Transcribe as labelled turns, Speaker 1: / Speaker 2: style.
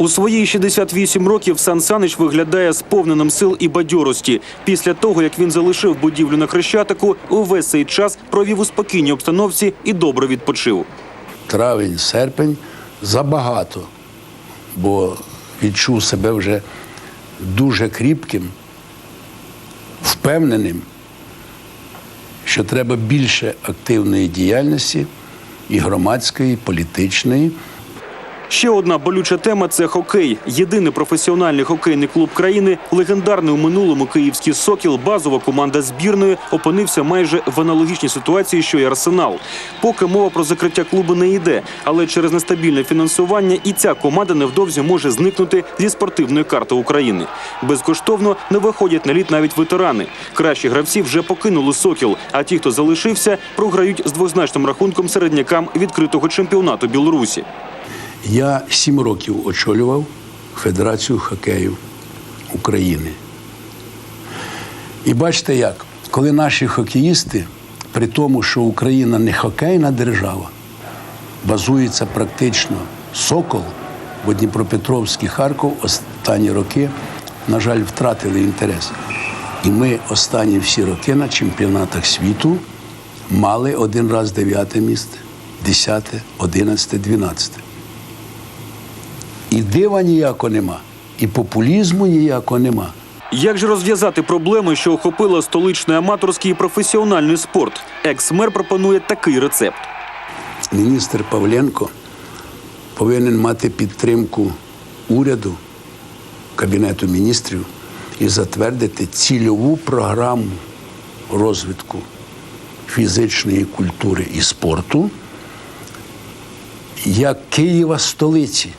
Speaker 1: У свої 68 років Сан Санич виглядає сповненим сил і бадьорості. Після того, як він залишив будівлю на Хрещатику, увесь цей час провів у спокійній обстановці і добре відпочив.
Speaker 2: Травень, серпень забагато, бо відчув себе вже дуже кріпким, впевненим, що треба більше активної діяльності і громадської, і політичної.
Speaker 1: Ще одна болюча тема це хокей. Єдиний професіональний хокейний клуб країни, легендарний у минулому київський сокіл, базова команда збірної, опинився майже в аналогічній ситуації, що й арсенал. Поки мова про закриття клубу не йде, але через нестабільне фінансування і ця команда невдовзі може зникнути зі спортивної карти України. Безкоштовно не виходять на лід навіть ветерани. Кращі гравці вже покинули сокіл, а ті, хто залишився, програють з двозначним рахунком середнякам відкритого чемпіонату Білорусі.
Speaker 2: Я сім років очолював Федерацію хокею України. І бачите як, коли наші хокеїсти, при тому, що Україна не хокейна держава, базується практично Сокол, бо Дніпропетровський Харків останні роки, на жаль, втратили інтерес. І ми останні всі роки на чемпіонатах світу мали один раз дев'яте місце, десяте, одинадцяте, дванадцяте. І дива ніякого нема, і популізму ніякого нема.
Speaker 1: Як же розв'язати проблеми, що охопила столичний аматорський і професіональний спорт? Екс-мер пропонує такий рецепт.
Speaker 2: Міністр Павленко повинен мати підтримку уряду, Кабінету міністрів і затвердити цільову програму розвитку фізичної культури і спорту як Києва столиці.